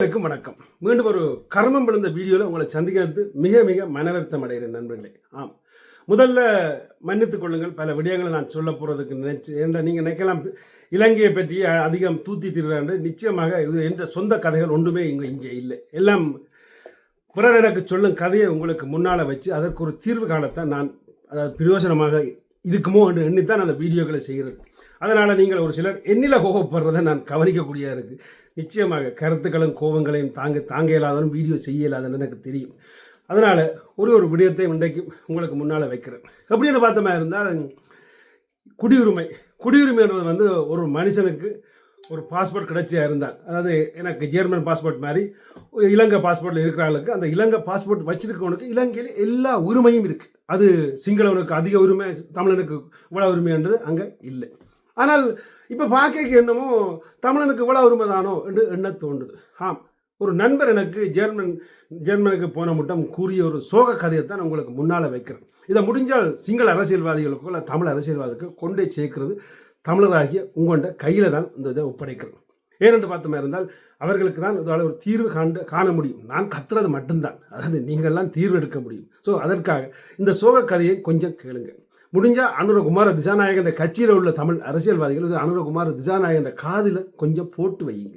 அனைவருக்கும் வணக்கம். மீண்டும் ஒரு கர்மம் விழுந்த வீடியோவில் உங்களை சந்திக்கிறது மிக மிக மனவருத்தம் அடைகிறேன் நண்பர்களே. ஆம். முதல்ல மன்னித்துக் கொள்ளுங்கள். பல விடயங்களை நான் சொல்ல போகிறதுக்கு நினைச்சு என்ற நீங்கள் நினைக்கலாம் இலங்கையை பற்றி அதிகம் தூத்தி திடுறாண்டு நிச்சயமாக இது என்ற சொந்த கதைகள் ஒன்றுமே இங்கே இங்கே இல்லை. எல்லாம் பிறர் எனக்கு சொல்லும் கதையை உங்களுக்கு முன்னால் வச்சு அதற்கு ஒரு தீர்வு காணத்தான் நான் அதாவது பிரயோஜனமாக இருக்குமோ என்று எண்ணித்தான் அந்த வீடியோக்களை செய்கிறது. அதனால் நீங்கள் ஒரு சிலர் என்னில் கோபப்படுறதை நான் கவனிக்கக்கூடியதாக இருக்குது நிச்சயமாக கருத்துக்களும் கோபங்களையும் தாங்க தாங்க இயலாதவரும் வீடியோ செய்ய இயலாதுன்னு எனக்கு தெரியும். அதனால் ஒரு ஒரு விடயத்தை இன்றைக்கு உங்களுக்கு முன்னால் வைக்கிறேன். எப்படின்னு பார்த்தோமா இருந்தால் குடியுரிமை. குடியுரிமைன்றது வந்து ஒரு மனுஷனுக்கு ஒரு பாஸ்போர்ட் கிடைச்சியா இருந்தால் அதாவது எனக்கு ஜெர்மன் பாஸ்போர்ட் மாதிரி இலங்கை பாஸ்போர்ட்டில் இருக்கிறவங்களுக்கு அந்த இலங்கை பாஸ்போர்ட் வச்சிருக்கவனுக்கு இலங்கையில் எல்லா உரிமையும் இருக்குது அது சிங்களவனுக்கு அதிக உரிமை தமிழனுக்கு இவ்வளோ உரிமைன்றது அங்கே இல்லை. ஆனால் இப்போ பார்க்க என்னமோ தமிழனுக்கு இவ்வளோ உரிமைதானோ என்று எண்ண தோன்றுது. ஆம் ஒரு நண்பர் எனக்கு ஜெர்மன் ஜெர்மனுக்கு போன மட்டும் கூறிய ஒரு சோக கதையை தான் உங்களுக்கு முன்னால் வைக்கிறேன். இதை முடிஞ்சால் சிங்கள அரசியல்வாதிகளுக்கோ இல்லை தமிழ் அரசியல்வாதிகளுக்கோ கொண்டே சேர்க்கிறது தமிழராகிய உங்கள்கிட்ட கையில் தான் இந்த இதை ஒப்படைக்கிறோம் ஏனென்று பார்த்தோமா இருந்தால் அவர்களுக்கு தான் இதால் ஒரு தீர்வு காண்டு காண முடியும். நான் கத்துறது மட்டும்தான். அதாவது நீங்கள்லாம் தீர்வு எடுக்க முடியும். ஸோ அதற்காக இந்த சோக கதையை கொஞ்சம் கேளுங்கள் முடிஞ்சால் அனுரகுமார திசாநாயகன்ற கட்சியில் உள்ள தமிழ் அரசியல்வாதிகள் இது அனுரகுமார திசாநாயகன்ற காதில் கொஞ்சம் போட்டு வையுங்க.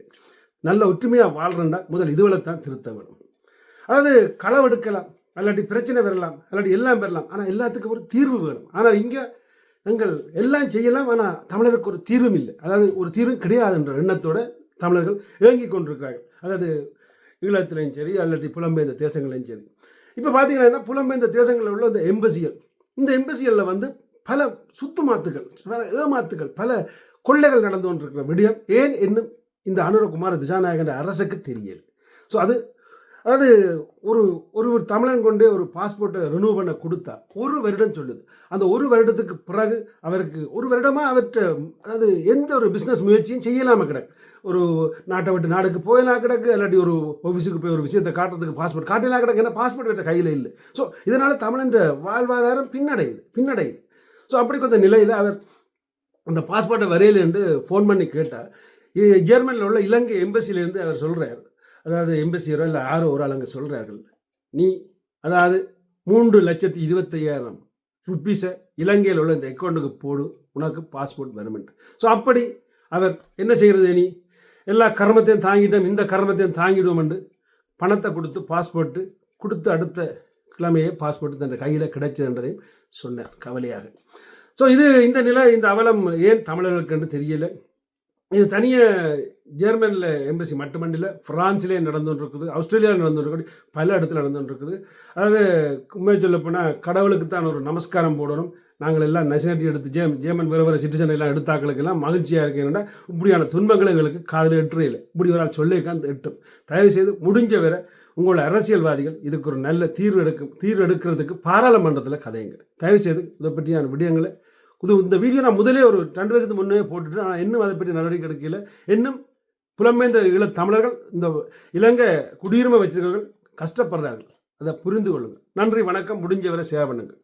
நல்ல ஒற்றுமையாக வாழ்கிறண்டா முதல் இதுவரை தான் திருத்த வேணும். அதாவது களவெடுக்கலாம் அல்லாட்டி பிரச்சனை பெறலாம் அல்லாட்டி எல்லாம் பெறலாம் ஆனால் எல்லாத்துக்கும் ஒரு தீர்வு வேணும். ஆனால் இங்கே நாங்கள் எல்லாம் செய்யலாம் ஆனால் தமிழருக்கு ஒரு தீர்வும் இல்லை. அதாவது ஒரு தீர்வும் கிடையாதுன்ற எண்ணத்தோட தமிழர்கள் இயங்கி கொண்டிருக்கிறார்கள். அதாவது ஈழத்திலையும் சரி அல்லாட்டி புலம்பெயர்ந்த தேசங்களையும் சரி. இப்போ பார்த்தீங்கன்னா புலம்பெயர்ந்த தேசங்களில் உள்ள இந்த எம்பசிகள் இந்த எம்பசிகளில் வந்து பல சுத்துமாத்துகள் பல ஏமாத்துகள் பல கொள்ளைகள் நடந்து கொண்டிருக்கிற விடயம். ஏன் என்னும் இந்த அனுரகுமார் திசாநாயகன் அரசுக்கு தெரியல ஸோ அது அதாவது ஒரு ஒரு ஒரு தமிழன் கொண்டே ஒரு பாஸ்போர்ட்டை ரினூவ் பண்ண கொடுத்தா ஒரு வருடம் சொல்லுது. அந்த ஒரு வருடத்துக்கு பிறகு அவருக்கு ஒரு வருடமாக அவற்றை அதாவது எந்த ஒரு பிஸ்னஸ் முயற்சியும் செய்யலாமல் கிடக்கு. ஒரு நாட்டை விட்டு நாடுக்கு போயலாம் கிடக்கு இல்லாட்டி ஒரு ஆஃபீஸுக்கு போய் ஒரு விஷயத்தை காட்டுறதுக்கு பாஸ்போர்ட் காட்டலாம் கிடக்கு ஏன்னா பாஸ்போர்ட் வேற கையில் இல்லை. ஸோ இதனால் தமிழன்ற வாழ்வாதாரம் பின்னடையுது பின்னடையுது. ஸோ அப்படி கொஞ்சம் நிலையில் அவர் அந்த பாஸ்போர்ட்டை வரையிலேருந்து ஃபோன் பண்ணி கேட்டால் ஜெர்மனியில் உள்ள இலங்கை எம்பசிலேருந்து அவர் சொல்கிறார் அதாவது எம்பசியரோ இல்லை யாரோ ஒரு ஆள் அங்கே சொல்கிறார்கள் நீ அதாவது மூன்று லட்சத்தி இருபத்தையாயிரம் ருப்பீஸை இலங்கையில் உள்ள இந்த அக்கௌண்ட்டுக்கு போடு உனக்கு பாஸ்போர்ட் வருமெண்ட் ஸோ அப்படி அவர் என்ன செய்கிறது நீ எல்லா கர்மத்தையும் தாங்கிட்டோம் இந்த கர்மத்தையும் தாங்கிடுவோம் என்று பணத்தை கொடுத்து பாஸ்போர்ட்டு கொடுத்து அடுத்த கிழமையே பாஸ்போர்ட் தன் கையில் கிடைச்சதுன்றதையும் சொன்னார் கவலையாக. ஸோ இது இந்த நிலை இந்த அவலம் ஏன் தமிழர்களுக்கு என்று தெரியல. இது தனியாக ஜெர்மனில் எம்பசி மட்டுமண்டில் ஃப்ரான்ஸ்லேயே நடந்துகிட்டு ஆஸ்திரேலியாவில் நடந்துகிட்டு பல இடத்துல நடந்துகிட்டு அதாவது உண்மை சொல்ல போனால் கடவுளுக்கு தான் ஒரு நமஸ்காரம் போடணும். நாங்கள் எல்லாம் நெஷனாலிட்டி எடுத்து ஜேம் ஜேமன் வேறு வேறு சிட்டிசன் எல்லாம் எடுத்தாக்களுக்கெல்லாம் மகிழ்ச்சியாக இருக்கேன்னா இப்படியான துன்பங்கள் எங்களுக்கு காதில் இல்லை. இப்படி ஒரு ஆள் சொல்லியிருக்காந்து எட்டும். தயவு செய்து முடிஞ்ச வரை உங்களோட அரசியல்வாதிகள் இதுக்கு ஒரு நல்ல தீர்வு எடுக்கும் தீர்வு எடுக்கிறதுக்கு பாராளுமன்றத்தில் கதைங்க தயவு செய்து இதை பற்றியான விடயங்களை இது இந்த வீடியோ நான் முதலே ஒரு ரெண்டு வருஷத்துக்கு முன்னே போட்டுட்டு ஆனால் இன்னும் அதை பற்றி நடவடிக்கை எடுக்கல. இன்னும் புலம்பெயர்ந்த இள தமிழர்கள் இந்த இலங்கை குடியுரிமை வச்சிருக்கவர்கள் கஷ்டப்படுறார்கள். அதை புரிந்து கொள்ளுங்கள். நன்றி வணக்கம். முடிஞ்சவரை சேவை பண்ணுங்கள்.